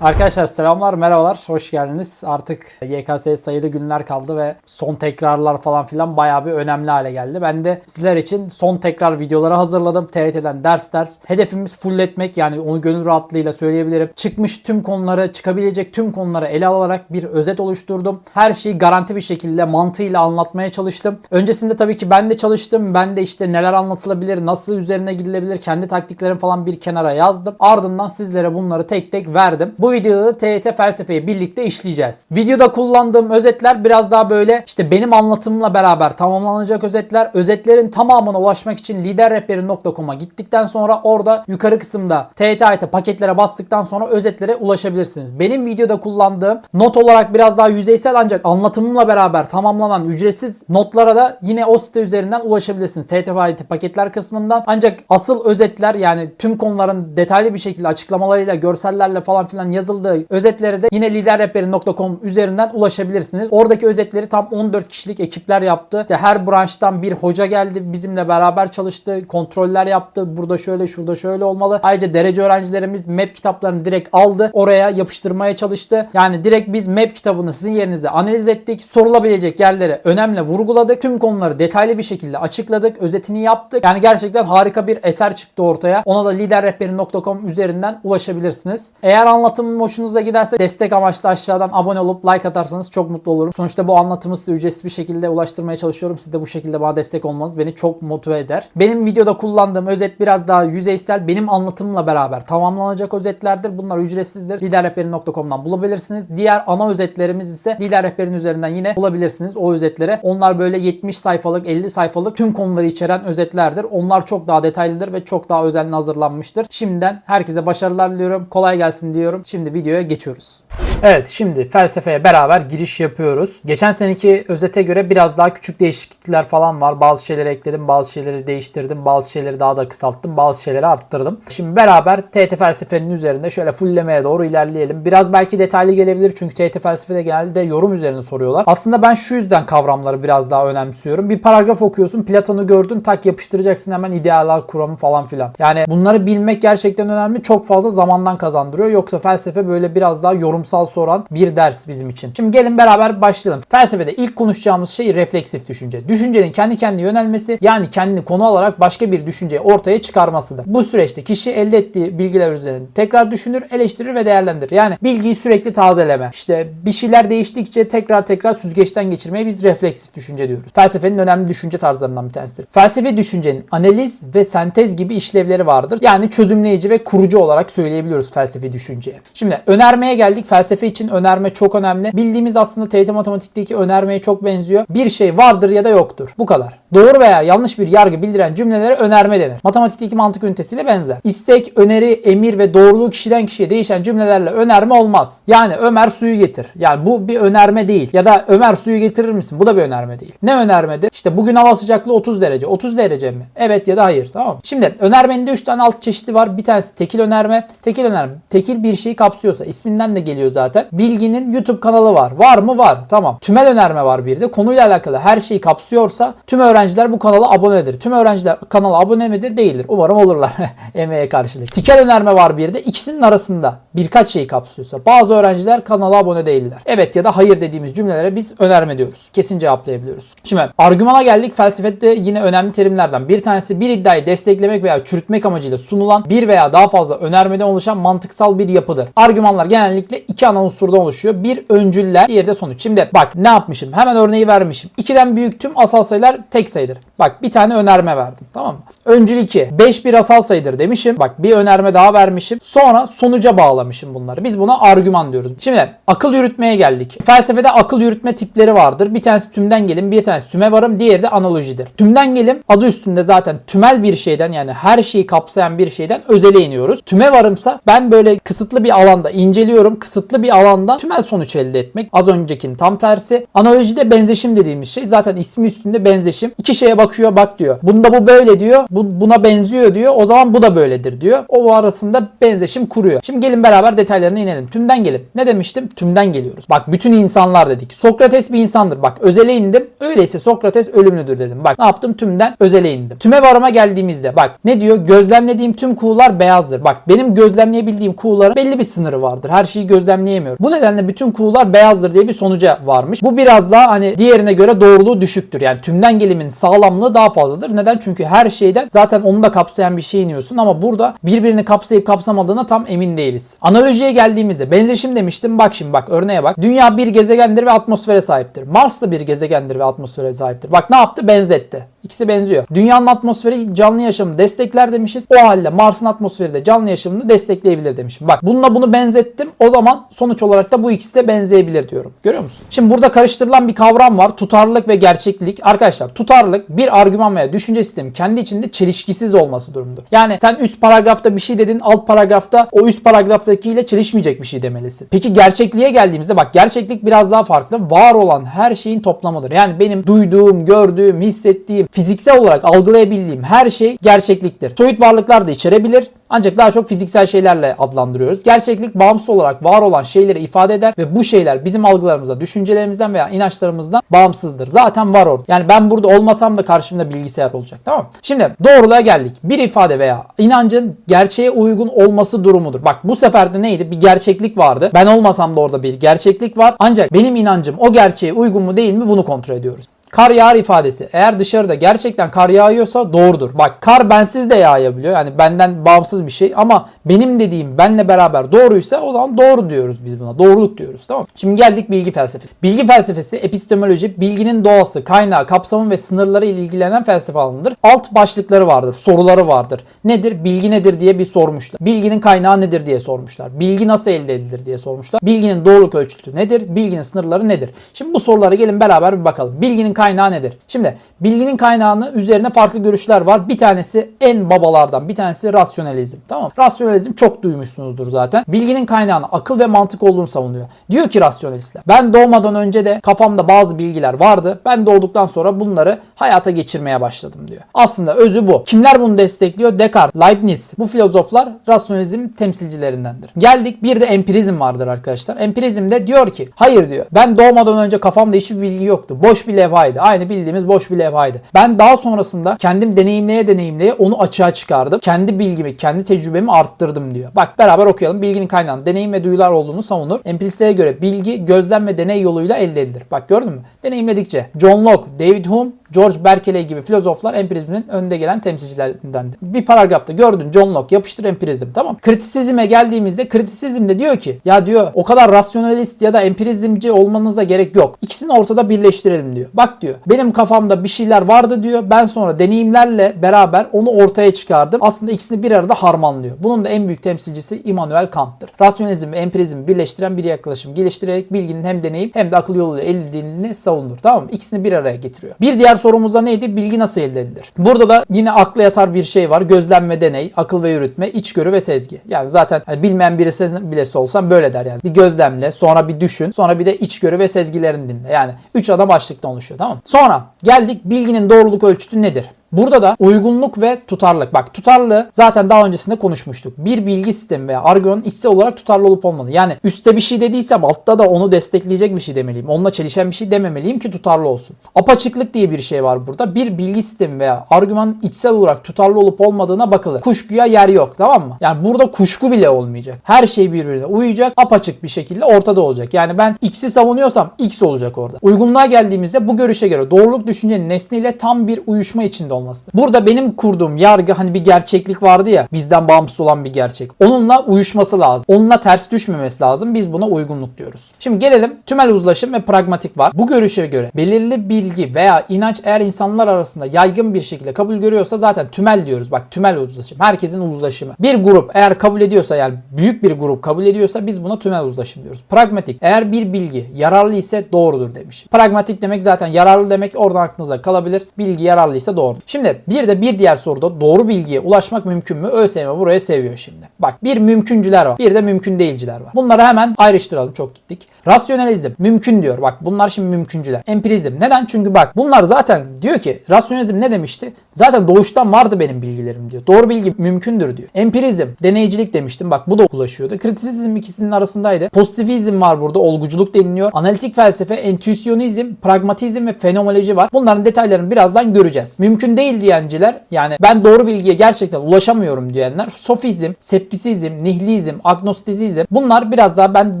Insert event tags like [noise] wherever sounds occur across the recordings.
Arkadaşlar selamlar, merhabalar, hoş geldiniz. Artık YKS'ye sayılı günler kaldı ve son tekrarlar falan filan bayağı bir önemli hale geldi. Ben de sizler için son tekrar videoları hazırladım. TYT'den ders ders. Hedefimiz fulletmek yani onu gönül rahatlığıyla söyleyebilirim. Çıkmış tüm konuları, çıkabilecek tüm konuları ele alarak bir özet oluşturdum. Her şeyi garanti bir şekilde mantığıyla anlatmaya çalıştım. Öncesinde tabii ki ben de çalıştım. Ben de işte neler anlatılabilir, nasıl üzerine gidilebilir, kendi taktiklerim falan bir kenara yazdım. Ardından sizlere bunları tek tek verdim. Bu videoda da TYT felsefeyi birlikte işleyeceğiz. Videoda kullandığım özetler biraz daha böyle işte benim anlatımımla beraber tamamlanacak özetler. Özetlerin tamamına ulaşmak için liderrehberi.com'a gittikten sonra orada yukarı kısımda TYT AYT paketlere bastıktan sonra özetlere ulaşabilirsiniz. Benim videoda kullandığım not olarak biraz daha yüzeysel ancak anlatımımla beraber tamamlanan ücretsiz notlara da yine o site üzerinden ulaşabilirsiniz. TYT AYT paketler kısmından. Ancak asıl özetler yani tüm konuların detaylı bir şekilde açıklamalarıyla, görsellerle falan filan yazıldığı özetlere de yine liderrehberi.com üzerinden ulaşabilirsiniz. Oradaki özetleri tam 14 kişilik ekipler yaptı. İşte her branştan bir hoca geldi bizimle beraber çalıştı. Kontroller yaptı. Burada şöyle şurada şöyle olmalı. Ayrıca derece öğrencilerimiz map kitaplarını direkt aldı. Oraya yapıştırmaya çalıştı. Yani direkt biz map kitabını sizin yerinize analiz ettik. Sorulabilecek yerlere önemli vurguladık. Tüm konuları detaylı bir şekilde açıkladık. Özetini yaptık. Yani gerçekten harika bir eser çıktı ortaya. Ona da liderrehberi.com üzerinden ulaşabilirsiniz. Eğer anlatımım hoşunuza giderse destek amaçlı aşağıdan abone olup like atarsanız çok mutlu olurum. Sonuçta bu anlatımı size ücretsiz bir şekilde ulaştırmaya çalışıyorum. Siz de bu şekilde bana destek olmanız beni çok motive eder. Benim videoda kullandığım özet biraz daha yüzeysel. Benim anlatımımla beraber tamamlanacak özetlerdir. Bunlar ücretsizdir. Liderrehberi.com'dan bulabilirsiniz. Diğer ana özetlerimiz ise Lider Rehberi'nin üzerinden yine bulabilirsiniz o özetlere. Onlar böyle 70 sayfalık, 50 sayfalık tüm konuları içeren özetlerdir. Onlar çok daha detaylıdır ve çok daha özenli hazırlanmıştır. Şimdiden herkese başarılar diliyorum. Kolay gelsin diyorum. Şimdi videoya geçiyoruz. Evet şimdi felsefeye beraber giriş yapıyoruz. Geçen seneki özete göre biraz daha küçük değişiklikler falan var. Bazı şeyleri ekledim, bazı şeyleri değiştirdim, bazı şeyleri daha da kısalttım, bazı şeyleri arttırdım. Şimdi beraber TET felsefenin üzerinde şöyle fulllemeye doğru ilerleyelim. Biraz belki detaylı gelebilir çünkü TET felsefede genelde yorum üzerine soruyorlar. Aslında ben şu yüzden kavramları biraz daha önemsiyorum. Bir paragraf okuyorsun, Platon'u gördün, tak yapıştıracaksın hemen idealler kuramı falan filan. Yani bunları bilmek gerçekten önemli. Çok fazla zamandan kazandırıyor. Yoksa felsefe böyle biraz daha yorumsal soran bir ders bizim için. Şimdi gelin beraber başlayalım. Felsefede ilk konuşacağımız şey refleksif düşünce. Düşüncenin kendi kendine yönelmesi yani kendini konu alarak başka bir düşünceyi ortaya çıkarmasıdır. Bu süreçte kişi elde ettiği bilgiler üzerine tekrar düşünür, eleştirir ve değerlendirir. Yani bilgiyi sürekli tazeleme. İşte bir şeyler değiştikçe tekrar tekrar süzgeçten geçirmeye biz refleksif düşünce diyoruz. Felsefenin önemli düşünce tarzlarından bir tanesidir. Felsefe düşüncenin analiz ve sentez gibi işlevleri vardır. Yani çözümleyici ve kurucu olarak söyleyebiliyoruz felsefi düşünceye. Şimdi önermeye geldik. Felsefe için önerme çok önemli. Bildiğimiz aslında TYT matematikteki önermeye çok benziyor. Bir şey vardır ya da yoktur. Bu kadar. Doğru veya yanlış bir yargı bildiren cümlelere önerme denir. Matematikteki mantık ünitesiyle benzer. İstek, öneri, emir ve doğruluğu kişiden kişiye değişen cümlelerle önerme olmaz. Yani Ömer suyu getir. Yani bu bir önerme değil. Ya da Ömer suyu getirir misin? Bu da bir önerme değil. Ne önermedir? İşte bugün hava sıcaklığı 30 derece. 30 derece mi? Evet ya da hayır. Tamam? Şimdi önermenin de 3 tane alt çeşidi var. Bir tanesi tekil önerme. Tekil önerme. Tekil bir şeyi kapsıyorsa isminden de geliyor zaten. Bilginin YouTube kanalı var. Var mı? Var. Tamam. Tümel önerme var bir de. Konuyla alakalı her şeyi kapsıyorsa tüm öğrenciler bu kanala abonedir. Tüm öğrenciler kanala abone midir? Değildir. Umarım olurlar. [laughs] Emeğe karşılık. Tikel önerme var bir de. İkisinin arasında birkaç şeyi kapsıyorsa. Bazı öğrenciler kanala abone değiller. Evet ya da hayır dediğimiz cümlelere biz önerme diyoruz. Kesin cevaplayabiliyoruz. Şimdi argümana geldik. Felsefede yine önemli terimlerden bir tanesi bir iddiayı desteklemek veya çürütmek amacıyla sunulan bir veya daha fazla önermeden oluşan mantıksal bir yapıdır. Argümanlar genellikle iki ana unsurdan oluşuyor. Bir öncüller, diğeri de sonuç. Şimdi bak ne yapmışım? Hemen örneği vermişim. 2'den büyük tüm asal sayılar tek sayıdır. Bak bir tane önerme verdim. Tamam mı? Öncül 2. 5 bir asal sayıdır demişim. Bak bir önerme daha vermişim. Sonra sonuca bağlamışım bunları. Biz buna argüman diyoruz. Şimdi akıl yürütmeye geldik. Felsefede akıl yürütme tipleri vardır. Bir tanesi tümden gelim, bir tanesi tüme varım, diğeri de analojidir. Tümden gelim adı üstünde zaten tümel bir şeyden yani her şeyi kapsayan bir şeyden özele iniyoruz. Tüme varımsa ben böyle kısıtlı bir alanda inceliyorum. Kısıtlı bir bir alandan tümel sonuç elde etmek. Az öncekinin tam tersi. Analojide benzeşim dediğimiz şey zaten ismi üstünde benzeşim. İki şeye bakıyor bak diyor. Bunda bu böyle diyor. Bu buna benziyor diyor. O zaman bu da böyledir diyor. O arasında benzeşim kuruyor. Şimdi gelin beraber detaylarına inelim. Tümden gelin. Ne demiştim? Tümden geliyoruz. Bak bütün insanlar dedik. Sokrates bir insandır. Bak özele indim. Öyleyse Sokrates ölümlüdür dedim. Bak ne yaptım? Tümden özele indim. Tüme varıma geldiğimizde bak ne diyor? Gözlemlediğim tüm kuğular beyazdır. Bak benim gözlemleyebildiğim kuğuların belli bir sınırı vardır. Her şeyi gözlemleyemiyorum. Bu nedenle bütün kuğular beyazdır diye bir sonuca varmış. Bu biraz daha hani diğerine göre doğruluğu düşüktür. Yani tümden gelimin sağlamlığı daha fazladır. Neden? Çünkü her şeyden zaten onu da kapsayan bir şey iniyorsun ama burada birbirini kapsayıp kapsamadığına tam emin değiliz. Analojiye geldiğimizde benzeşim demiştim. Bak şimdi bak örneğe bak. Dünya bir gezegendir ve atmosfere sahiptir. Mars da bir gezegendir ve atmosfere sahiptir. Bak ne yaptı? Benzetti. İkisi benziyor. Dünyanın atmosferi canlı yaşamı destekler demişiz. O halde Mars'ın atmosferi de canlı yaşamını destekleyebilir demişim. Bak bununla bunu benzettim. O zaman sonuç olarak da bu ikisi de benzeyebilir diyorum. Görüyor musun? Şimdi burada karıştırılan bir kavram var. Tutarlılık ve gerçeklik. Arkadaşlar tutarlılık bir argüman veya düşünce sistemi kendi içinde çelişkisiz olması durumudur. Yani sen üst paragrafta bir şey dedin, alt paragrafta o üst paragraftakiyle çelişmeyecek bir şey demelisin. Peki gerçekliğe geldiğimizde bak gerçeklik biraz daha farklı. Var olan her şeyin toplamıdır. Yani benim duyduğum, gördüğüm, hissettiğim, fiziksel olarak algılayabildiğim her şey gerçekliktir. Soyut varlıklar da içerebilir. Ancak daha çok fiziksel şeylerle adlandırıyoruz. Gerçeklik bağımsız olarak var olan şeyleri ifade eder ve bu şeyler bizim algılarımızda, düşüncelerimizden veya inançlarımızdan bağımsızdır. Zaten var orada. Yani ben burada olmasam da karşımda bilgisayar olacak. Tamam mı? Şimdi doğruluğa geldik. Bir ifade veya inancın gerçeğe uygun olması durumudur. Bak bu sefer de neydi? Bir gerçeklik vardı. Ben olmasam da orada bir gerçeklik var. Ancak benim inancım o gerçeğe uygun mu değil mi bunu kontrol ediyoruz. Kar yağar ifadesi. Eğer dışarıda gerçekten kar yağıyorsa doğrudur. Bak kar bensiz de yağabiliyor. Yani benden bağımsız bir şey ama benim dediğim benle beraber doğruysa o zaman doğru diyoruz biz buna. Doğruluk diyoruz tamam mı? Şimdi geldik bilgi felsefesi. Bilgi felsefesi epistemoloji bilginin doğası, kaynağı, kapsamı ve sınırları ile ilgilenen felsefe alanıdır. Alt başlıkları vardır, soruları vardır. Nedir? Bilgi nedir diye bir sormuşlar. Bilginin kaynağı nedir diye sormuşlar. Bilgi nasıl elde edilir diye sormuşlar. Bilginin doğruluk ölçütü nedir? Bilginin sınırları nedir? Şimdi bu sorulara gelin beraber bir bakalım. Bilginin kaynağı nedir? Şimdi bilginin kaynağını üzerine farklı görüşler var. Bir tanesi en babalardan bir tanesi rasyonalizm. Tamam? Rasyonalizm çok duymuşsunuzdur zaten. Bilginin kaynağını akıl ve mantık olduğunu savunuyor. Diyor ki rasyonalistler. Ben doğmadan önce de kafamda bazı bilgiler vardı. Ben doğduktan sonra bunları hayata geçirmeye başladım diyor. Aslında özü bu. Kimler bunu destekliyor? Descartes, Leibniz. Bu filozoflar rasyonalizm temsilcilerindendir. Geldik bir de empirizm vardır arkadaşlar. Empirizm de diyor ki hayır diyor. Ben doğmadan önce kafamda hiçbir bilgi yoktu. Boş bir levhaydı. Aynı bildiğimiz boş bir levhaydı. Ben daha sonrasında kendim deneyimleye deneyimleye onu açığa çıkardım. Kendi bilgimi, kendi tecrübemi arttırdım diyor. Bak beraber okuyalım. Bilginin kaynağının deneyim ve duyular olduğunu savunur. Empiristlere göre bilgi gözlem ve deney yoluyla elde edilir. Bak gördün mü? Deneyimledikçe. John Locke, David Hume, George Berkeley gibi filozoflar empirizmin önde gelen temsilcilerindendir. Bir paragrafta gördün John Locke yapıştır empirizm tamam. Kritisizme geldiğimizde kritisizm de diyor ki ya diyor o kadar rasyonalist ya da empirizmci olmanıza gerek yok. İkisini ortada birleştirelim diyor. Bak diyor benim kafamda bir şeyler vardı diyor. Ben sonra deneyimlerle beraber onu ortaya çıkardım. Aslında ikisini bir arada harmanlıyor. Bunun da en büyük temsilcisi Immanuel Kant'tır. Rasyonalizm ve empirizmi birleştiren bir yaklaşım geliştirerek bilginin hem deneyim hem de akıl yoluyla elde edildiğini savunur. Tamam mı? İkisini bir araya getiriyor. Bir diğer sorumuzda neydi? Bilgi nasıl elde edilir? Burada da yine akla yatar bir şey var. Gözlem ve deney, akıl ve yürütme, içgörü ve sezgi. Yani zaten hani bilmeyen birisi bilesi olsam böyle der yani. Bir gözlemle, sonra bir düşün, sonra bir de içgörü ve sezgilerini dinle. Yani 3 ana başlıktan oluşuyor tamam mı? Sonra geldik bilginin doğruluk ölçütü nedir? Burada da uygunluk ve tutarlılık. Bak tutarlılığı zaten daha öncesinde konuşmuştuk. Bir bilgi sistemi veya argümanın içsel olarak tutarlı olup olmalı. Yani üstte bir şey dediysem altta da onu destekleyecek bir şey demeliyim. Onunla çelişen bir şey dememeliyim ki tutarlı olsun. Apaçıklık diye bir şey var burada. Bir bilgi sistemi veya argümanın içsel olarak tutarlı olup olmadığına bakılır. Kuşkuya yer yok tamam mı? Yani burada kuşku bile olmayacak. Her şey birbirine uyacak. Apaçık bir şekilde ortada olacak. Yani ben X'i savunuyorsam X olacak orada. Uygunluğa geldiğimizde bu görüşe göre doğruluk düşüncenin nesneyle tam bir uyuşma içinde olmasıdır. Burada benim kurduğum yargı hani bir gerçeklik vardı ya bizden bağımsız olan bir gerçek. Onunla uyuşması lazım. Onunla ters düşmemesi lazım. Biz buna uygunluk diyoruz. Şimdi gelelim tümel uzlaşım ve pragmatik var. Bu görüşe göre belirli bilgi veya inanç eğer insanlar arasında yaygın bir şekilde kabul görüyorsa zaten tümel diyoruz. Bak tümel uzlaşım. Herkesin uzlaşımı. Bir grup eğer kabul ediyorsa yani büyük bir grup kabul ediyorsa biz buna tümel uzlaşım diyoruz. Pragmatik eğer bir bilgi yararlı ise doğrudur demiş. Pragmatik demek zaten yararlı demek oradan aklınıza kalabilir. Bilgi yararlıysa doğru. Şimdi bir de bir diğer soruda doğru bilgiye ulaşmak mümkün mü? ÖSYM buraya seviyor şimdi. Bak bir mümküncüler var. Bir de mümkün değilciler var. Bunları hemen ayrıştıralım. Çok gittik. Rasyonalizm mümkün diyor. Bak bunlar şimdi mümküncüler. Empirizm. Neden? Çünkü bak bunlar zaten diyor ki rasyonalizm ne demişti? Zaten doğuştan vardı benim bilgilerim diyor. Doğru bilgi mümkündür diyor. Empirizm, deneycilik demiştim. Bak bu da ulaşıyordu. Kritisizm ikisinin arasındaydı. Pozitivizm var burada. Olguculuk deniliyor. Analitik felsefe, entüisyonizm, pragmatizm ve fenomenoloji var. Bunların detaylarını birazdan göreceğiz. Mümkün değil diyenciler yani ben doğru bilgiye gerçekten ulaşamıyorum diyenler sofizm, septisizm, nihilizm, agnostizm bunlar biraz daha ben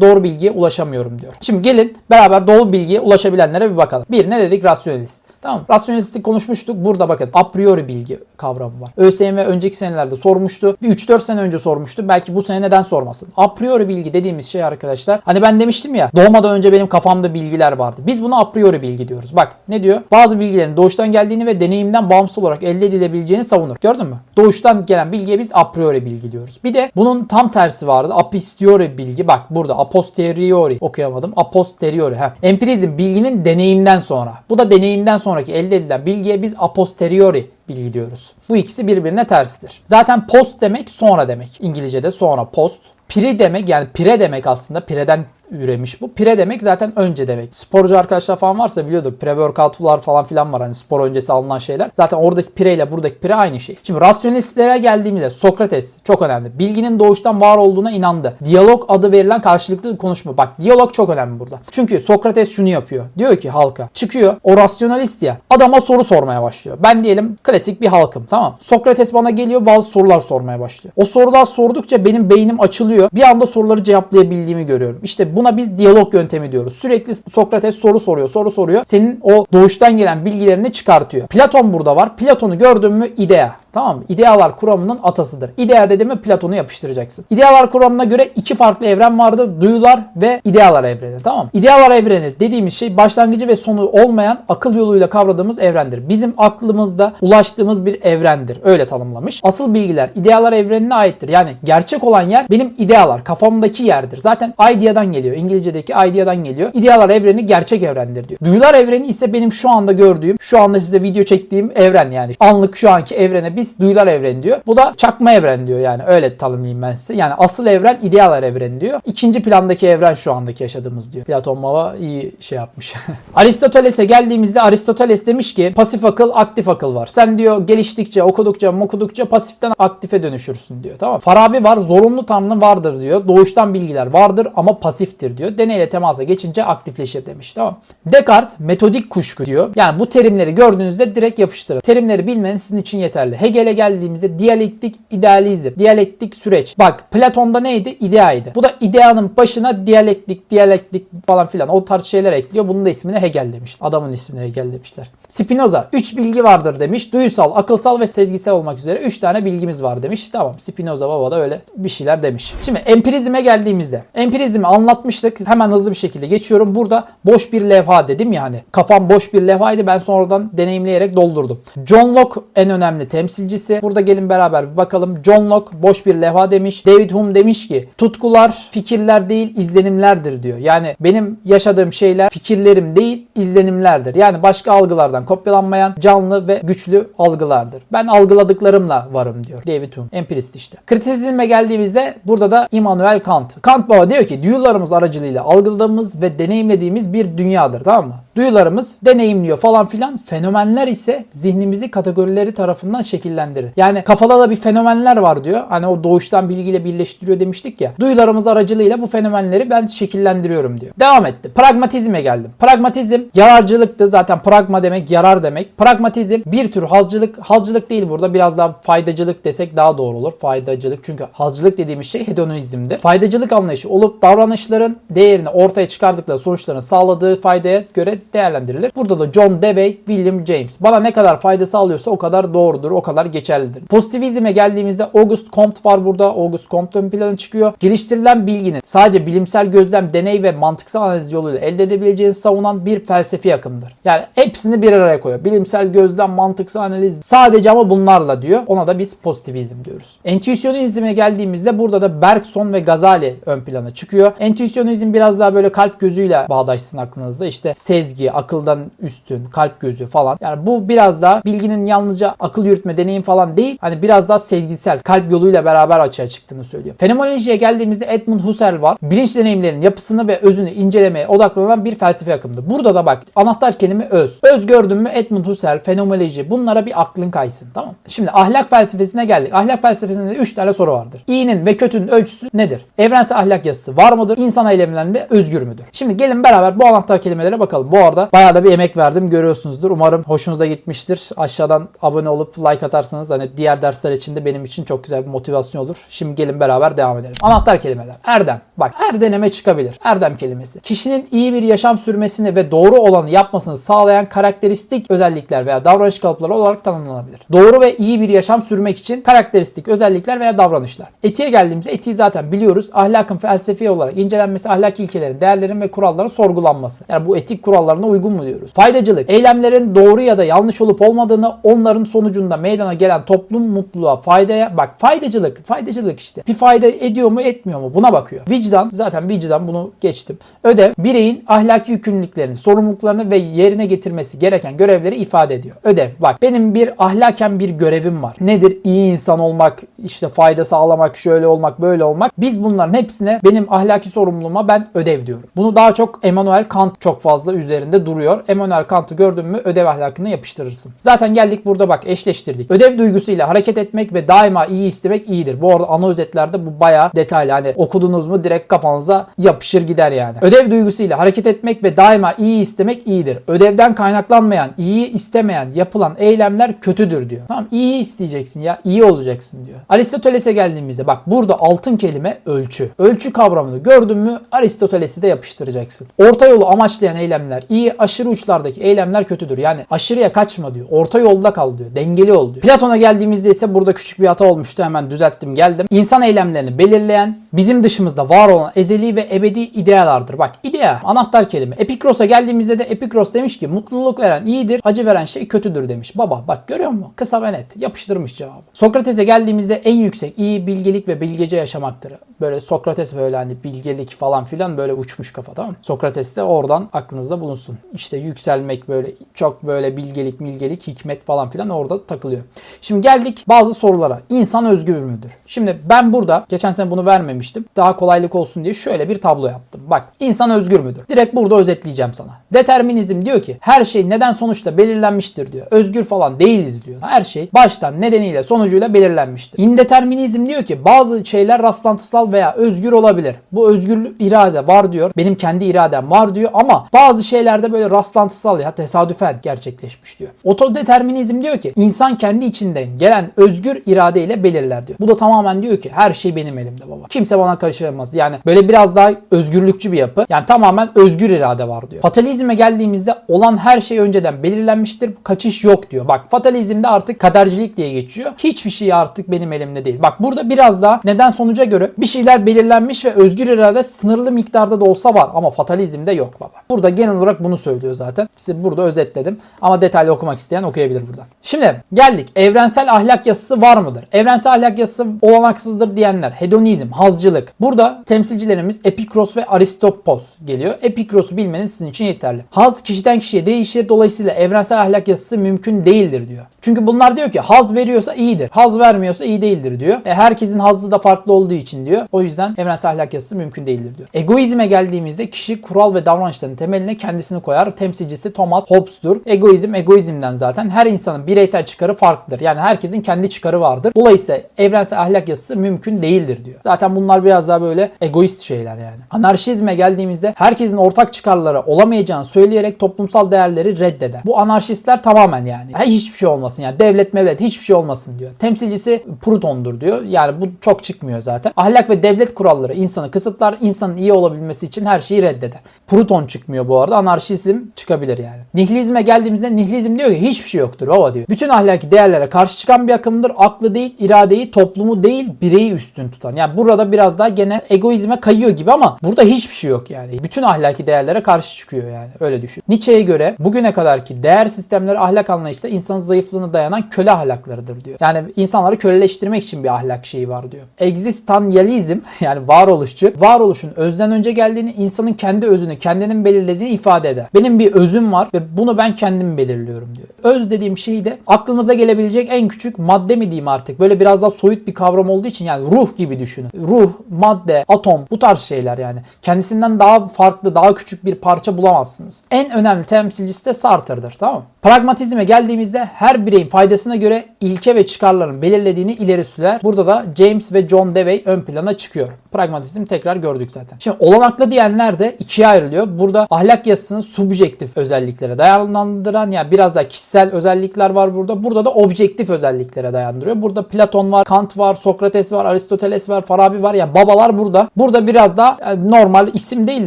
doğru bilgiye ulaşamıyorum diyor. Şimdi gelin beraber doğru bilgiye ulaşabilenlere bir bakalım. Bir ne dedik? Rasyonalist. Tamam. Rasyonalisti konuşmuştuk. Burada bakın a priori bilgi kavramı var. ÖSYM önceki senelerde sormuştu. Bir 3-4 sene önce sormuştu. Belki bu sene neden sormasın? A priori bilgi dediğimiz şey arkadaşlar. Hani ben demiştim ya doğmadan önce benim kafamda bilgiler vardı. Biz buna a priori bilgi diyoruz. Bak ne diyor? Bazı bilgilerin doğuştan geldiğini ve deneyimden bağımsız olarak elde edilebileceğini savunur. Gördün mü? Doğuştan gelen bilgiye biz a priori bilgi diyoruz. Bir de bunun tam tersi vardı. A posteriori bilgi. Bak burada a posteriori okuyamadım. A posteriori. Heh. Empirizm bilginin deneyimden sonra. Bu da deneyimden sonraki elde edilen bilgiye biz a posteriori bilgi diyoruz. Bu ikisi birbirine tersidir. Zaten post demek sonra demek. İngilizcede sonra post. Pre demek yani pire demek aslında. Pireden üremiş bu. Pire demek zaten önce demek. Sporcu arkadaşlar falan varsa biliyordur. Pre-workout'lar falan filan var. Hani spor öncesi alınan şeyler. Zaten oradaki pire ile buradaki pire aynı şey. Şimdi rasyonalistlere geldiğimizde Sokrates çok önemli. Bilginin doğuştan var olduğuna inandı. Diyalog adı verilen karşılıklı konuşma. Bak diyalog çok önemli burada. Çünkü Sokrates şunu yapıyor. Diyor ki halka. Çıkıyor. O rasyonalist ya. Adama soru sormaya başlıyor. Ben diyelim klasik bir halkım. Tamam. Sokrates bana geliyor bazı sorular sormaya başlıyor. O sorular sordukça benim beynim açılıyor. Bir anda soruları cevaplayabildiğimi görüyorum. İşte buna biz diyalog yöntemi diyoruz. Sürekli Sokrates soru soruyor, soru soruyor. Senin o doğuştan gelen bilgilerini çıkartıyor. Platon burada var. Platon'u gördün mü idea. Tamam mı? İdealar kuramının atasıdır. İdea dedi mi Platon'u yapıştıracaksın. İdealar kuramına göre iki farklı evren vardır. Duyular ve idealar evreni. Tamam mı? İdealar evreni dediğimiz şey başlangıcı ve sonu olmayan akıl yoluyla kavradığımız evrendir. Bizim aklımızda ulaştığımız bir evrendir. Öyle tanımlamış. Asıl bilgiler idealar evrenine aittir. Yani gerçek olan yer benim idealar. Kafamdaki yerdir. Zaten idea'dan geliyor. İngilizce'deki idea'dan geliyor. İdealar evreni gerçek evrendir diyor. Duyular evreni ise benim şu anda gördüğüm, şu anda size video çektiğim evren yani. Anlık şu anki evrene biz duyular evreni diyor. Bu da çakma evren diyor yani öyle tanımlayayım ben size. Yani asıl evren idealar evreni diyor. İkinci plandaki evren şu andaki yaşadığımız diyor. Platon Mava iyi şey yapmış. [laughs] Aristoteles'e geldiğimizde Aristoteles demiş ki pasif akıl aktif akıl var. Sen diyor geliştikçe okudukça okudukça pasiften aktife dönüşürsün diyor. Tamam Farabi var zorunlu tanrı vardır diyor. Doğuştan bilgiler vardır ama pasiftir diyor. Deneyle temasa geçince aktifleşir demiş. Tamam. Descartes metodik kuşku diyor. Yani bu terimleri gördüğünüzde direkt yapıştırın. Terimleri bilmeniz sizin için yeterli. Hegel'e geldiğimizde diyalektik idealizm, diyalektik süreç. Bak Platon'da neydi? İdeaydı. Bu da ideanın başına diyalektik, diyalektik falan filan o tarz şeyler ekliyor. Bunun da ismini Hegel demiş. Adamın ismini Hegel demişler. Spinoza 3 bilgi vardır demiş. Duyusal, akılsal ve sezgisel olmak üzere 3 tane bilgimiz var demiş. Tamam Spinoza baba da öyle bir şeyler demiş. Şimdi empirizme geldiğimizde empirizmi anlatmıştık. Hemen hızlı bir şekilde geçiyorum. Burada boş bir levha dedim yani. Kafam boş bir levhaydı. Ben sonradan deneyimleyerek doldurdum. John Locke en önemli temsilcisi. Burada gelin beraber bir bakalım. John Locke boş bir levha demiş. David Hume demiş ki tutkular fikirler değil izlenimlerdir diyor. Yani benim yaşadığım şeyler fikirlerim değil izlenimlerdir. Yani başka algılardan kopyalanmayan canlı ve güçlü algılardır. Ben algıladıklarımla varım diyor David Hume. Empirist işte. Kritisizme geldiğimizde burada da Immanuel Kant. Kant baba diyor ki duyularımız aracılığıyla algıladığımız ve deneyimlediğimiz bir dünyadır tamam mı? Duyularımız deneyimliyor falan filan. Fenomenler ise zihnimizi kategorileri tarafından şekillendirir. Yani kafada da bir fenomenler var diyor. Hani o doğuştan bilgiyle birleştiriyor demiştik ya. Duyularımız aracılığıyla bu fenomenleri ben şekillendiriyorum diyor. Devam etti. Pragmatizme geldim. Pragmatizm yararcılıktı. Zaten pragma demek yarar demek. Pragmatizm bir tür hazcılık. Hazcılık değil burada biraz daha faydacılık desek daha doğru olur. Faydacılık çünkü hazcılık dediğimiz şey hedonizmdir. Faydacılık anlayışı olup davranışların değerini ortaya çıkardıkları sonuçlarını sağladığı faydaya göre değerlendirilir. Burada da John Dewey, William James. Bana ne kadar fayda sağlıyorsa o kadar doğrudur, o kadar geçerlidir. Pozitivizme geldiğimizde Auguste Comte var burada. Auguste Comte ön plana çıkıyor. Geliştirilen bilginin sadece bilimsel gözlem, deney ve mantıksal analiz yoluyla elde edebileceğini savunan bir felsefi akımdır. Yani hepsini bir araya koyuyor. Bilimsel gözlem, mantıksal analiz sadece ama bunlarla diyor. Ona da biz pozitivizm diyoruz. Entüisyonizme geldiğimizde burada da Bergson ve Gazali ön plana çıkıyor. Entüisyonizm biraz daha böyle kalp gözüyle bağdaşsın aklınızda. İşte sezgi, sezgi, akıldan üstün, kalp gözü falan. Yani bu biraz daha bilginin yalnızca akıl yürütme, deneyim falan değil. Hani biraz daha sezgisel, kalp yoluyla beraber açığa çıktığını söylüyor. Fenomenolojiye geldiğimizde Edmund Husserl var. Bilinç deneyimlerinin yapısını ve özünü incelemeye odaklanan bir felsefe akımıdır. Burada da bak anahtar kelime öz. Öz gördün mü Edmund Husserl, fenomenoloji bunlara bir aklın kaysın tamam? Şimdi ahlak felsefesine geldik. Ahlak felsefesinde 3 tane soru vardır. İyinin ve kötünün ölçüsü nedir? Evrensel ahlak yasası var mıdır? İnsan eylemlerinde özgür müdür? Şimdi gelin beraber bu anahtar kelimelere bakalım. Bu arada bayağı da bir emek verdim görüyorsunuzdur. Umarım hoşunuza gitmiştir. Aşağıdan abone olup like atarsanız hani diğer dersler için de benim için çok güzel bir motivasyon olur. Şimdi gelin beraber devam edelim. Anahtar kelimeler. Erdem. Bak erdeneme çıkabilir. Erdem kelimesi. Kişinin iyi bir yaşam sürmesini ve doğru olanı yapmasını sağlayan karakteristik özellikler veya davranış kalıpları olarak tanımlanabilir. Doğru ve iyi bir yaşam sürmek için karakteristik özellikler veya davranışlar. Etiğe geldiğimizde etiği zaten biliyoruz. Ahlakın felsefi olarak incelenmesi, ahlaki ilkelerin, değerlerin ve kuralların sorgulanması. Yani bu etik kurallarına uygun mu diyoruz? Faydacılık. Eylemlerin doğru ya da yanlış olup olmadığını onların sonucunda meydana gelen toplum mutluluğa, faydaya bak faydacılık, faydacılık işte. Bir fayda ediyor mu, etmiyor mu? Buna bakıyor. Vicdan, zaten vicdan bunu geçtim. Ödev, bireyin ahlaki yükümlülüklerini, sorumluluklarını ve yerine getirmesi gereken görevleri ifade ediyor. Ödev, bak benim bir ahlaken bir görevim var. Nedir? İyi insan olmak, işte fayda sağlamak, şöyle olmak, böyle olmak. Biz bunların hepsine benim ahlaki sorumluluğuma ben ödev diyorum. Bunu daha çok Immanuel Kant çok fazla üzerinde duruyor. Immanuel Kant'ı gördün mü ödev ahlakını yapıştırırsın. Zaten geldik burada bak eşleştirdik. Ödev duygusuyla hareket etmek ve daima iyi istemek iyidir. Bu arada ana özetlerde bu bayağı detaylı. Hani okudunuz mu direkt kafanıza yapışır gider yani. Ödev duygusuyla hareket etmek ve daima iyi istemek iyidir. Ödevden kaynaklanmayan, iyi istemeyen yapılan eylemler kötüdür diyor. Tamam iyi isteyeceksin ya, iyi olacaksın diyor. Aristoteles'e geldiğimizde bak burada altın kelime ölçü. Ölçü kavramını gördün mü Aristoteles'i de yapıştıracaksın. Orta yolu amaçlayan eylemler iyi, aşırı uçlardaki eylemler kötüdür. Yani aşırıya kaçma diyor. Orta yolda kal diyor. Dengeli ol diyor. Platon'a geldiğimizde ise burada küçük bir hata olmuştu. Hemen düzelttim geldim. İnsan eylemlerini belirleyen, bizim dışımızda var olan ezeli ve ebedi idealardır. Bak idea anahtar kelime. Epikros'a geldiğimizde de Epikros demiş ki mutluluk veren iyidir, acı veren şey kötüdür demiş. Baba bak görüyor musun? Kısa ve net. Yapıştırmış cevabı. Sokrates'e geldiğimizde en yüksek iyi bilgelik ve bilgece yaşamaktır. Böyle Sokrates böyle hani bilgelik falan filan böyle uçmuş kafa tamam mı? Sokrates de oradan aklınızda bulunsun. İşte yükselmek böyle çok böyle bilgelik, milgelik, hikmet falan filan orada takılıyor. Şimdi geldik bazı sorulara. İnsan özgür müdür? Şimdi ben burada geçen sene bunu vermemiştim. Daha kolaylık olsun diye şöyle bir tablo yaptım. Bak insan özgür müdür? Direkt burada özetleyeceğim sana. Determinizm diyor ki her şey neden sonuçta belirlenmiştir diyor. Özgür falan değiliz diyor. Her şey baştan nedeniyle sonucuyla belirlenmiştir. İndeterminizm diyor ki bazı şeyler rastlantısal veya özgür olabilir. Bu özgür irade var diyor. Benim kendi iradem var diyor ama bazı şeylerde böyle rastlantısal ya tesadüfen gerçekleşmiş diyor. Otodeterminizm diyor ki insan kendi içinden gelen özgür iradeyle belirler diyor. Bu da tamamen diyor ki her şey benim elimde baba. Kimse bana karışamaz. Yani böyle biraz daha özgürlükçü bir yapı. Yani tamamen özgür irade var diyor. Fatalizme geldiğimizde olan her şey önceden belirlenmiştir. Kaçış yok diyor. Bak fatalizmde artık kadercilik diye geçiyor. Hiçbir şey artık benim elimde değil. Bak burada biraz daha neden sonuca göre bir şeyler belirlenmiş ve özgür irade sınırlı miktarda da olsa var ama fatalizmde yok baba. Burada genel olarak bunu söylüyor zaten. Size burada özetledim ama detaylı okumak isteyen okuyabilir buradan. Şimdi geldik. Evrensel ahlak yasası var mıdır? Evrensel ahlak yasası olanaksızdır diyenler. Hedonizm, hazcılık. Burada temsilcilerimiz Epikros ve Aristopos geliyor. Epikros'u bilmeniz sizin için yeterli. Haz kişiden kişiye değişir. Dolayısıyla evrensel ahlak yasası mümkün değildir diyor. Çünkü bunlar diyor ki haz veriyorsa iyidir. Haz vermiyorsa iyi değildir diyor. E herkesin hazzı da farklı olduğu için diyor. O yüzden evrensel ahlak yasası mümkün değildir diyor. Egoizme geldiğimizde kişi kural ve davranışların temeline kendisini koyar. Temsilcisi Thomas Hobbes'dur. Egoizm egoizmden zaten. Her insanın bireysel çıkarı farklıdır. Yani herkesin kendi çıkarı vardır. Dolayısıyla evrensel ahlak yasası mümkün değildir diyor. Zaten bunlar biraz daha böyle egoist şeyler yani. Anarşizme geldiğimizde herkesin ortak çıkarları olamayacağını söyleyerek toplumsal değerleri reddeder. Bu anarşistler tamamen yani. Hiçbir şey olmasın yani. Devlet mevlet hiçbir şey olmasın diyor. Temsilcisi Proton'dur diyor. Yani bu çok çıkmıyor zaten. Ahlak ve devlet kuralları insanı kısıtlar. insanın iyi olabilmesi için her şeyi reddeder. Proton çıkmıyor bu arada. Anarşizm çıkabilir yani. Nihilizme geldiğimizde nihilizm diyor ki hiçbir şey yoktur baba diyor. Bütün ahlaki değerlere karşı çıkan bir akımdır. Aklı değil, iradeyi, toplumu değil, bireyi üstün tutan. Yani burada biraz daha gene egoizme kayıyor gibi ama burada hiçbir şey yok yani. Bütün ahlaki değerlere karşı çıkıyor yani. Öyle düşün. Nietzsche'ye göre bugüne kadarki değer sistemleri ahlak anlayışta insanın zayıflığına dayanan köle ahlaklarıdır diyor. Yani insanları köleleştirmek için bir ahlak şeyi var diyor. Existentialism [laughs] yani varoluşçu varoluşun özden önce geldiğini insanın kendi özünü kendinin belirlediğini ifade eder. Benim bir özüm var ve bunu ben kendim belirliyorum diyor. Öz dediğim şey de aklımıza gelebilecek en küçük madde mi diyeyim artık. Böyle biraz daha soyut bir kavram olduğu için yani ruh gibi düşünün. Ruh, madde, atom bu tarz şeyler yani. Kendisinden daha farklı, daha küçük bir parça bulamazsınız. En önemli temsilcisi de Sartre'dır tamam mı? Pragmatizme geldiğimizde her bireyin faydasına göre ilke ve çıkarların belirlediğini ileri sürer. Burada da James ve John Dewey ön plana çıkıyor. Pragmatizm tekrar gördük zaten. Şimdi olanaklı diyenler de ikiye ayrılıyor. Burada ahlak yasasını subjektif özelliklere dayanlandıran yani biraz da kişisel özellikler var burada. Burada da objektif özelliklere dayandırıyor. Burada Platon var, Kant var, Sokrates var, Aristoteles var, Farabi var. Yani babalar burada. Burada biraz da e, normal isim değil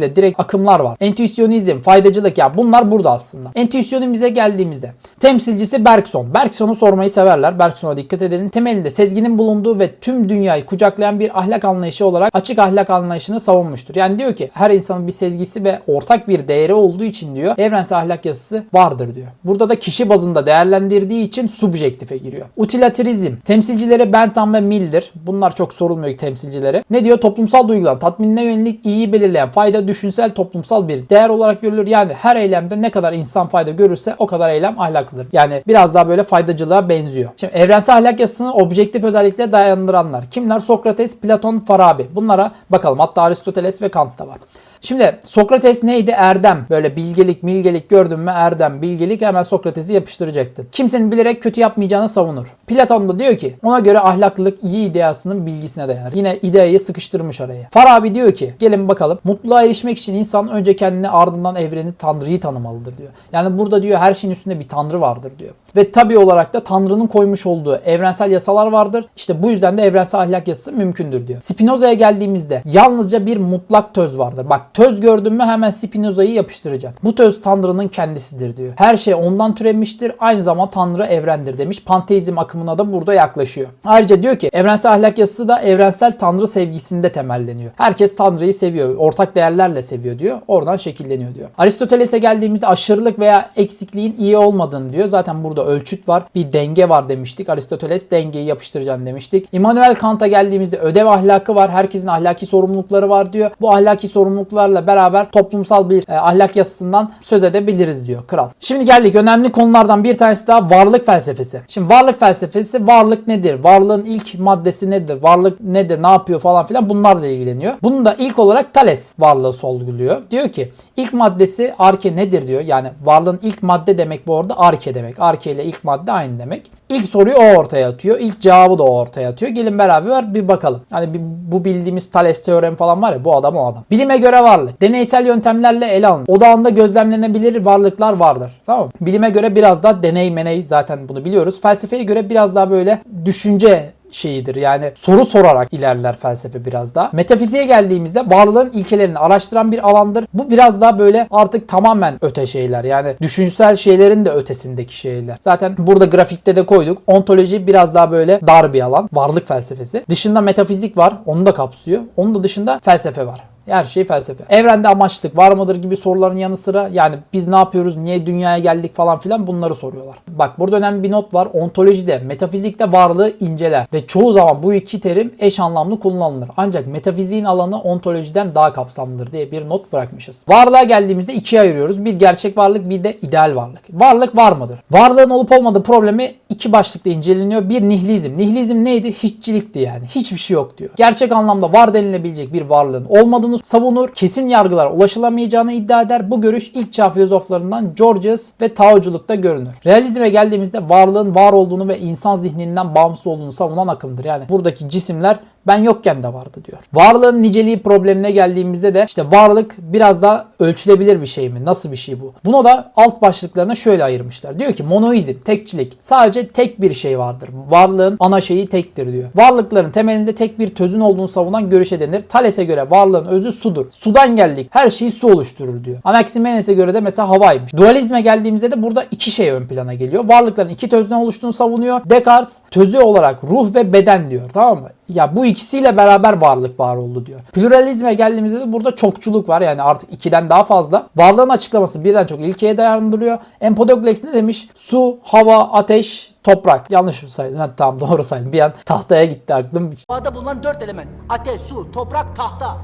de direkt akımlar var. Entüisyonizm, faydacılık ya bunlar burada aslında. Entüisyonimize geldiğimizde temsilcisi Bergson. Bergson'u sormayı severler. Bergson'a dikkat edelim. Temelinde sezginin bulunduğu ve tüm dünyayı kucaklayan bir ahlak anlayışı olarak açık ahlak anlayışını savunmuştur. Yani diyor ki her insanın bir sezgisi ve ortak bir değeri olduğu için diyor evrensel ahlak yasası vardır diyor. Burada da kişi bazında değerlendirdiği için subjektife giriyor. Utilitarizm. Temsilcileri Bentham ve Mill'dir. Bunlar çok sorulmuyor temsilcileri. Ne diyor? Toplumsal duygular tatminine yönelik iyiyi belirleyen fayda düşünsel toplumsal bir değer olarak görülür. Yani her eylemde ne kadar insan fayda görürse o kadar eylem ahlaklıdır. Yani biraz daha böyle faydacılığa benziyor. Şimdi evrensel ahlak yasasını objektif özellikle dayandıranlar. Kimler? Sokrates, Platon, Farabi. Bunlara bakalım. Hatta Aristoteles ve Kant da var. Şimdi Sokrates neydi? Erdem. Böyle bilgelik, milgelik gördün mü erdem, bilgelik hemen Sokrates'i yapıştıracaktın. Kimsenin bilerek kötü yapmayacağını savunur. Platon da diyor ki ona göre ahlaklılık iyi ideasının bilgisine dayanır. Yine ideayı sıkıştırmış araya. Farabi diyor ki gelin bakalım mutluluğa erişmek için insan önce kendini ardından evreni Tanrı'yı tanımalıdır diyor. Yani burada diyor her şeyin üstünde bir Tanrı vardır diyor. Ve tabi olarak da Tanrı'nın koymuş olduğu evrensel yasalar vardır. İşte bu yüzden de evrensel ahlak yasası mümkündür diyor. Spinoza'ya geldiğimizde yalnızca bir mutlak töz vardır. Bak töz gördün mü hemen Spinoza'yı yapıştıracaksın. Bu töz Tanrı'nın kendisidir diyor. Her şey ondan türemiştir. Aynı zamanda Tanrı evrendir demiş. Panteizm akımına da burada yaklaşıyor. Ayrıca diyor ki evrensel ahlak yasası da evrensel Tanrı sevgisinde temelleniyor. Herkes Tanrı'yı seviyor. Ortak değerlerle seviyor diyor. Oradan şekilleniyor diyor. Aristoteles'e geldiğimizde aşırılık veya eksikliğin iyi olmadığını diyor. Zaten burada ölçüt var. Bir denge var demiştik. Aristoteles dengeyi yapıştıracaksın demiştik. Immanuel Kant'a geldiğimizde ödev ahlakı var. Herkesin ahlaki sorumlulukları var diyor. Bu ahlaki sorumluluklarla beraber toplumsal bir e, ahlak yasasından söz edebiliriz diyor kral. Şimdi geldik önemli konulardan bir tanesi daha varlık felsefesi. Şimdi varlık felsefesi varlık nedir? Varlığın ilk maddesi nedir? Varlık nedir? Ne yapıyor falan filan bunlarla ilgileniyor. Bunu da ilk olarak Thales varlığı sorguluyor. Diyor ki ilk maddesi arke nedir diyor. Yani varlığın ilk madde demek bu arada arke demek. Arke ile ilk madde aynı demek. İlk soruyu o ortaya atıyor. İlk cevabı da o ortaya atıyor. Gelin beraber bir bakalım. Hani bu bildiğimiz Thales teoremi falan var ya bu adam o adam. Bilime göre varlık. Deneysel yöntemlerle ele alınır. Odağında gözlemlenebilir varlıklar vardır. Tamam mı? Bilime göre biraz daha deney meney zaten bunu biliyoruz. Felsefeye göre biraz daha böyle düşünce şeyidir. Yani soru sorarak ilerler felsefe biraz daha. Metafiziğe geldiğimizde varlığın ilkelerini araştıran bir alandır. Bu biraz daha böyle artık tamamen öte şeyler. Yani düşünsel şeylerin de ötesindeki şeyler. Zaten burada grafikte de koyduk. Ontoloji biraz daha böyle dar bir alan. Varlık felsefesi. Dışında metafizik var. Onu da kapsıyor. Onun da dışında felsefe var. Her şey felsefe. Evrende amaçlık var mıdır gibi soruların yanı sıra yani biz ne yapıyoruz, niye dünyaya geldik falan filan bunları soruyorlar. Bak burada önemli bir not var. Ontolojide, metafizikte varlığı inceler ve çoğu zaman bu iki terim eş anlamlı kullanılır. Ancak metafiziğin alanı ontolojiden daha kapsamlıdır diye bir not bırakmışız. Varlığa geldiğimizde ikiye ayırıyoruz. Bir gerçek varlık, bir de ideal varlık. Varlık var mıdır? Varlığın olup olmadığı problemi iki başlıkta inceleniyor. Bir nihilizm. Nihilizm neydi? Hiççilikti yani. Hiçbir şey yok diyor. Gerçek anlamda var denilebilecek bir varlığın olmadığını savunur. Kesin yargılara ulaşılamayacağını iddia eder. Bu görüş ilk çağ filozoflarından Georgius ve Taoculukta görünür. Realizme geldiğimizde varlığın var olduğunu ve insan zihninden bağımsız olduğunu savunan akımdır. Yani buradaki cisimler ben yokken de vardı diyor. Varlığın niceliği problemine geldiğimizde de işte varlık biraz daha ölçülebilir bir şey mi? Nasıl bir şey bu? Bunu da alt başlıklarına şöyle ayırmışlar. Diyor ki monoizm, tekçilik. Sadece tek bir şey vardır. Varlığın ana şeyi tektir diyor. Varlıkların temelinde tek bir tözün olduğunu savunan görüşe denir. Thales'e göre varlığın özü sudur. Sudan geldik. Her şeyi su oluşturur diyor. Anaximenes'e göre de mesela havaymış. Dualizme geldiğimizde de burada iki şey ön plana geliyor. Varlıkların iki tözden oluştuğunu savunuyor. Descartes tözü olarak ruh ve beden diyor. Tamam mı? Ya bu ikisiyle beraber varlık var oldu diyor. Pluralizme geldiğimizde de burada çokçuluk var. Yani artık ikiden daha fazla. Varlığın açıklaması birden çok ilkeye dayandırılıyor. Empedokles ne demiş? Su, hava, ateş, toprak. Yanlış mı saydım? Ha, tamam doğru saydım. Bir an tahtaya gitti aklım. Doğada bulunan dört element. Ateş, su, toprak, tahta.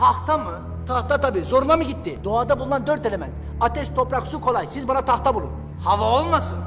Tahta mı? Tahta tabii. Zoruna mı gitti? Doğada bulunan dört element. Ateş, toprak, su kolay. Siz bana tahta bulun. Hava olmasın?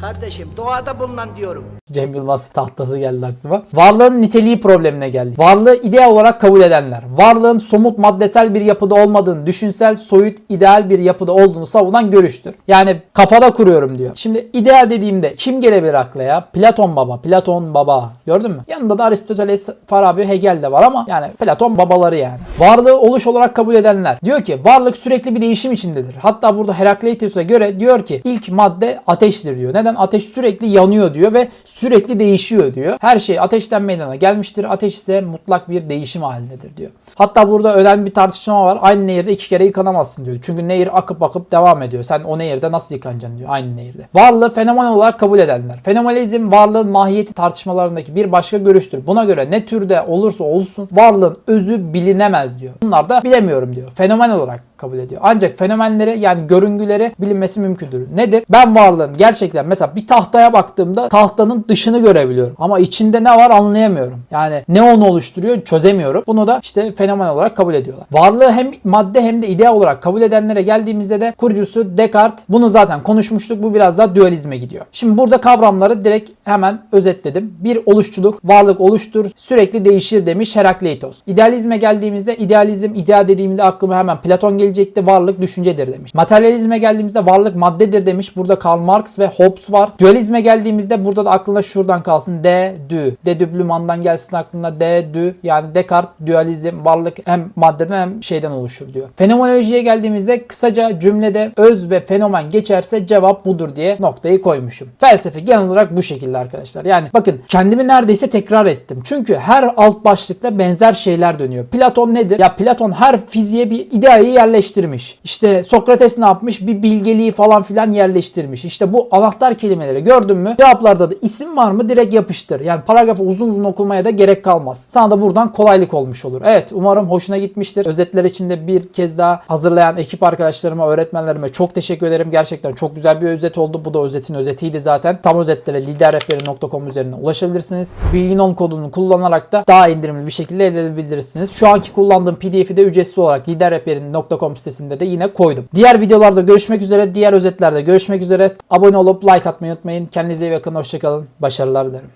Kardeşim doğada bulunan diyorum. Cem Yılmaz tahtası geldi aklıma. Varlığın niteliği problemine geldi. Varlığı ideal olarak kabul edenler. Varlığın somut maddesel bir yapıda olmadığını, düşünsel, soyut, ideal bir yapıda olduğunu savunan görüştür. Yani kafada kuruyorum diyor. Şimdi ideal dediğimde kim gelebilir akla ya? Platon baba, Platon baba. Gördün mü? Yanında da Aristoteles, Farabi, Hegel de var ama yani Platon babaları yani. Varlığı oluş olarak kabul edenler. Diyor ki varlık sürekli bir değişim içindedir. Hatta burada Herakleitos'a göre diyor ki ilk madde ateştir diyor. Neden? Ateş sürekli yanıyor diyor ve sürekli değişiyor diyor. Her şey ateşten meydana gelmiştir. Ateş ise mutlak bir değişim halindedir diyor. Hatta burada önemli bir tartışma var. Aynı nehirde iki kere yıkanamazsın diyor. Çünkü nehir akıp akıp devam ediyor. Sen o nehirde nasıl yıkanacaksın diyor. Aynı nehirde. Varlığı fenomen olarak kabul edenler. Fenomenizm varlığın mahiyeti tartışmalarındaki bir başka görüştür. Buna göre ne türde olursa olsun varlığın özü bilinemez diyor. Bunlar da bilemiyorum diyor. Fenomen olarak kabul ediyor. Ancak fenomenleri yani görüngüleri bilinmesi mümkündür. Nedir? Ben varlığın gerçekten mesela bir tahtaya baktığımda tahtanın dışını görebiliyorum. Ama içinde ne var anlayamıyorum. Yani ne onu oluşturuyor çözemiyorum. Bunu da işte fenomen olarak kabul ediyorlar. Varlığı hem madde hem de ideal olarak kabul edenlere geldiğimizde de kurucusu Descartes bunu zaten konuşmuştuk. Bu biraz daha dualizme gidiyor. Şimdi burada kavramları direkt hemen özetledim. Bir oluşçuluk, varlık oluştur, sürekli değişir demiş Herakleitos. İdealizme geldiğimizde idealizm, ideal dediğimde aklıma hemen Platon gelecekti. Varlık düşüncedir demiş. Materyalizme geldiğimizde varlık maddedir demiş. Burada Karl Marx ve Hobbes var. Dualizme geldiğimizde burada da aklına şuradan kalsın. De, dü. De düblümandan gelsin aklına de, dü. Yani Descartes, dualizm, varlık hem maddeden hem şeyden oluşur diyor. Fenomenolojiye geldiğimizde kısaca cümlede öz ve fenomen geçerse cevap budur diye noktayı koymuşum. Felsefe genel olarak bu şekilde arkadaşlar. Yani bakın kendimi neredeyse tekrar ettim. Çünkü her alt başlıkta benzer şeyler dönüyor. Platon nedir? Ya Platon her fiziğe bir ideayı yerleştirmiş. İşte Sokrates ne yapmış? Bir bilgeliği falan filan yerleştirmiş. İşte bu anahtar kelimeleri gördün mü? Cevaplarda da isim var mı? Direkt yapıştır. Yani paragrafı uzun uzun okumaya da gerek kalmaz. Sana da buradan kolaylık olmuş olur. Evet umarım hoşuna gitmiştir. Özetler için de bir kez daha hazırlayan ekip arkadaşlarıma, öğretmenlerime çok teşekkür ederim. Gerçekten çok güzel bir özet oldu. Bu da özetin özetiydi zaten. Tam özetlere liderrehberi.com üzerinden ulaşabilirsiniz. Bilginom kodunu kullanarak da daha indirimli bir şekilde elde edebilirsiniz. Şu anki kullandığım pdf'i de ücretsiz olarak liderrehberi.com sitesinde de yine koydum. Diğer videolarda görüşmek üzere. Diğer özetlerde görüşmek üzere. Abone olup like atmayı unutmayın. Kendinize iyi bakın. Hoşçakalın. Başarılar dilerim.